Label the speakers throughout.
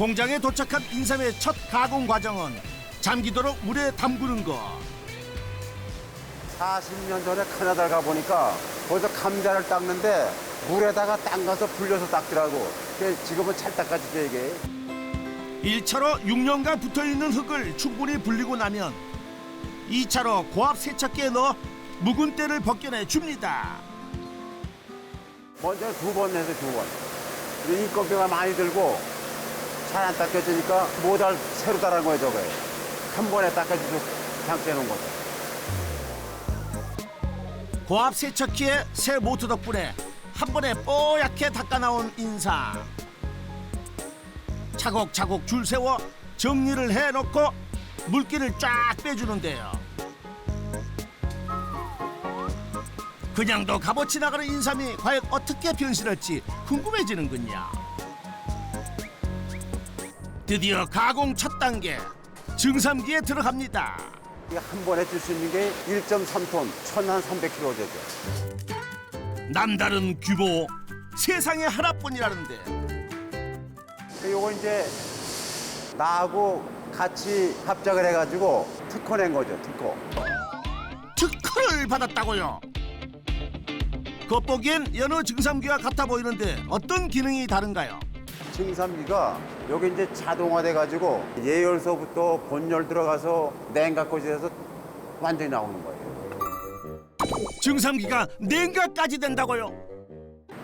Speaker 1: 공장에 도착한 인삼의 첫 가공 과정은 잠기도록 물에 담그는 것.
Speaker 2: 40년 전에 카나다를 가보니까 거기서 감자를 닦는데 물에다가 담가서 불려서 닦더라고. 그래서 지금은 찰떡같이 이게.
Speaker 1: 일차로 6년간 붙어있는 흙을 충분히 불리고 나면 이차로 고압 세척기에 넣어 묵은 때를 벗겨내 줍니다.
Speaker 2: 먼저 두 번 해서 두 번. 근데 인건비가 많이 들고 잘 안 닦여지니까 모달 새로 달은 거예요, 저거에. 한 번에 닦아주고 그냥 빼놓은 거죠.
Speaker 1: 고압 세척기의 새 모터 덕분에 한 번에 뽀얗게 닦아 나온 인삼. 차곡차곡 줄 세워 정리를 해놓고 물기를 쫙 빼주는데요. 그냥도 값어치 나가는 인삼이 과연 어떻게 변신할지 궁금해지는군요. 드디어 가공 첫 단계 증삼기에 들어갑니다.
Speaker 2: 한 번에 줄수 있는 게 1.3톤, 1,300kg 되죠.
Speaker 1: 남다른 규모 세상에 하나뿐이라는데
Speaker 2: 그 요거 이제 나하고 같이 합작을 해가지고 특허 낸 거죠, 특허.
Speaker 1: 특허를 받았다고요. 겉보기엔 여느 증삼기와 같아 보이는데 어떤 기능이 다른가요?
Speaker 2: 증삼기가 여기 이제 자동화돼 가지고 예열서부터 본열 들어가서 냉각까지 해서 완전히 나오는 거예요.
Speaker 1: 증삼기가 냉각까지 된다고요.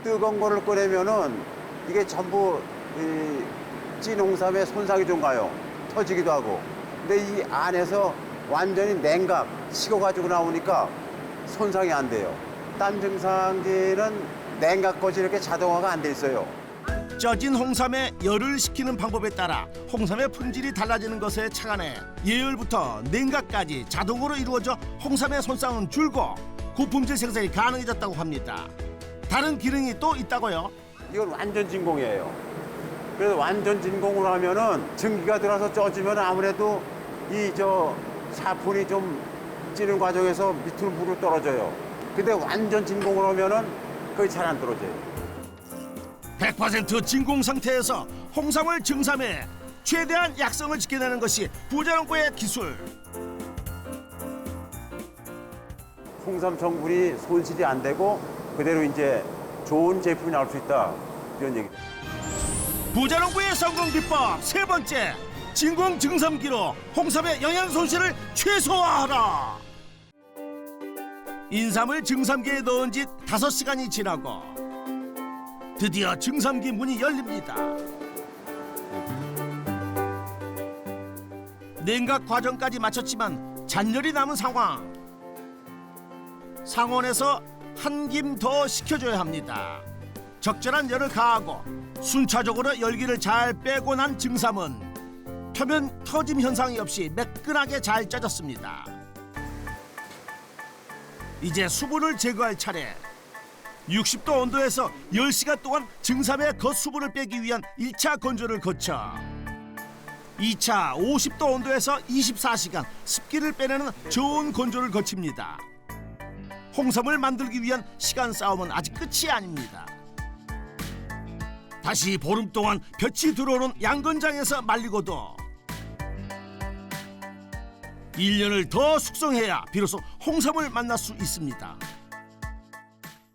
Speaker 2: 뜨거운 거를 꺼내면은 이게 전부 이 찐홍삼에 손상이 좀 가요. 터지기도 하고. 근데 이 안에서 완전히 냉각 식어가지고 나오니까 손상이 안 돼요. 딴 증상기는 냉각까지 이렇게 자동화가 안 돼 있어요.
Speaker 1: 쪄진 홍삼에 열을 식히는 방법에 따라 홍삼의 품질이 달라지는 것에 착안해 예열부터 냉각까지 자동으로 이루어져 홍삼의 손상은 줄고 고품질 생산이 가능해졌다고 합니다. 다른 기능이 또 있다고요?
Speaker 2: 이건 완전 진공이에요. 그래서 완전 진공으로 하면은 증기가 들어서 쪄지면 아무래도 이 저 사폰이 좀 찌는 과정에서 밑으로 물을 떨어져요. 근데 완전 진공으로 하면은 거의 잘 안 떨어져요.
Speaker 1: 100% 진공 상태에서 홍삼을 증삼해 최대한 약성을 지켜내는 것이 부자농부의 기술.
Speaker 2: 홍삼 성분이 손실이 안 되고 그대로 이제 좋은 제품이 나올 수 있다. 이런 얘기.
Speaker 1: 부자농부의 성공 비법 세 번째 진공 증삼기로 홍삼의 영양 손실을 최소화하라. 인삼을 증삼기에 넣은 지 다섯 시간이 지나고 드디어 증삼기 문이 열립니다. 냉각 과정까지 마쳤지만 잔열이 남은 상황. 상온에서 한 김 더 식혀줘야 합니다. 적절한 열을 가하고 순차적으로 열기를 잘 빼고 난 증삼은 표면 터짐 현상이 없이 매끈하게 잘 짜졌습니다. 이제 수분을 제거할 차례. 60도 온도에서 10시간 동안 증삼의 겉수분을 빼기 위한 1차 건조를 거쳐 2차 50도 온도에서 24시간 습기를 빼내는 저온 건조를 거칩니다. 홍삼을 만들기 위한 시간 싸움은 아직 끝이 아닙니다. 다시 보름 동안 볕이 들어오는 양건장에서 말리고도 1년을 더 숙성해야 비로소 홍삼을 만날 수 있습니다.